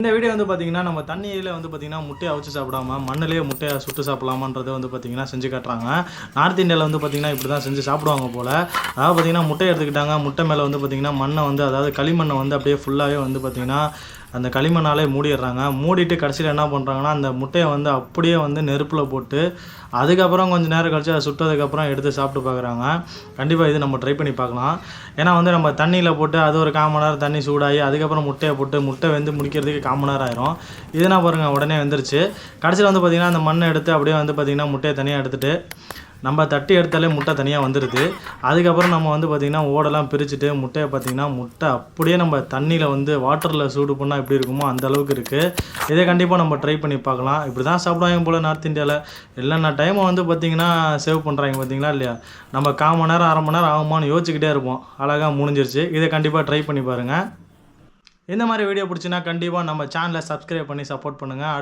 இந்த வீடியோ வந்து பார்த்தீங்கன்னா நம்ம தண்ணியில் வந்து பார்த்தீங்கன்னா முட்டையை அவிச்சு சாப்பிடாம மண்ணிலேயே முட்டையை சுட்டு சாப்பிடலாமான்றதை வந்து பார்த்தீங்கன்னா செஞ்சு காட்டுறாங்க. நார்த் இந்தியாவில் வந்து பார்த்தீங்கன்னா இப்படி தான் செஞ்சு சாப்பிடுவாங்க போல். அதாவது பார்த்தீங்கன்னா முட்டை எடுத்துக்கிட்டாங்க. முட்டை மேலே வந்து பார்த்தீங்கன்னா மண்ணை வந்து அதாவது களிமண்ணை வந்து அப்படியே ஃபுல்லாகவே வந்து பார்த்தீங்கன்னா அந்த களிமண்ணாலே மூடிடுறாங்க. மூடிட்டு கடைசியில் என்ன பண்ணுறாங்கன்னா அந்த முட்டையை வந்து அப்படியே வந்து நெருப்பில் போட்டு அதுக்கப்புறம் கொஞ்சம் நேரம் கழிச்சு அதை சுட்டதுக்கப்புறம் எடுத்து சாப்பிட்டு பார்க்குறாங்க கண்டிப்பாக இது நம்ம ட்ரை பண்ணி பார்க்கலாம். ஏன்னா வந்து நம்ம தண்ணியில் போட்டு அது ஒரு கால் மணி நேரம் தண்ணி சூடாகி அதுக்கப்புறம் முட்டையை போட்டு முட்டை வந்து முடிக்கிறதுக்கு காமனாக நேரம் ஆயிரும் இதுனா பாருங்கள் உடனே வந்துருச்சு. கடைசியில் வந்து பார்த்திங்கன்னா அந்த மண்ணை எடுத்து அப்படியே வந்து பார்த்திங்கன்னா முட்டையை தனியாக எடுத்துகிட்டு நம்ம தட்டி எடுத்தாலே முட்டை தனியாக வந்துடுது அதுக்கப்புறம் நம்ம வந்து பார்த்திங்கன்னா ஓடெல்லாம் பிரிச்சுட்டு முட்டையை பார்த்திங்கன்னா முட்டை அப்படியே நம்ம தண்ணியில் வந்து வாட்டரில் சூடு பண்ணால் எப்படி இருக்குமோ அந்த அளவுக்கு இருக்குது இதை கண்டிப்பாக நம்ம ட்ரை பண்ணி பார்க்கலாம். இப்படி தான் சாப்பிடுவாங்க போல் நார்த் இந்தியாவில் இல்லைன்னா டைமை வந்து பார்த்திங்கன்னா சேவ் பண்ணுறாங்க பார்த்தீங்களா இல்லையா? நம்ம கால் மணி நேரம் அரை மணி நேரம் ஆகுமான்னு யோசிச்சுக்கிட்டே இருப்போம். அழகாக முடிஞ்சிருச்சு. இதை கண்டிப்பாக ட்ரை பண்ணி பாருங்கள் இந்த மாதிரி வீடியோ பிடிச்சின்னா கண்டிப்பாக நம்ம சேனலை சப்ஸ்கிரைப் பண்ணி சப்போர்ட் பண்ணுங்கள்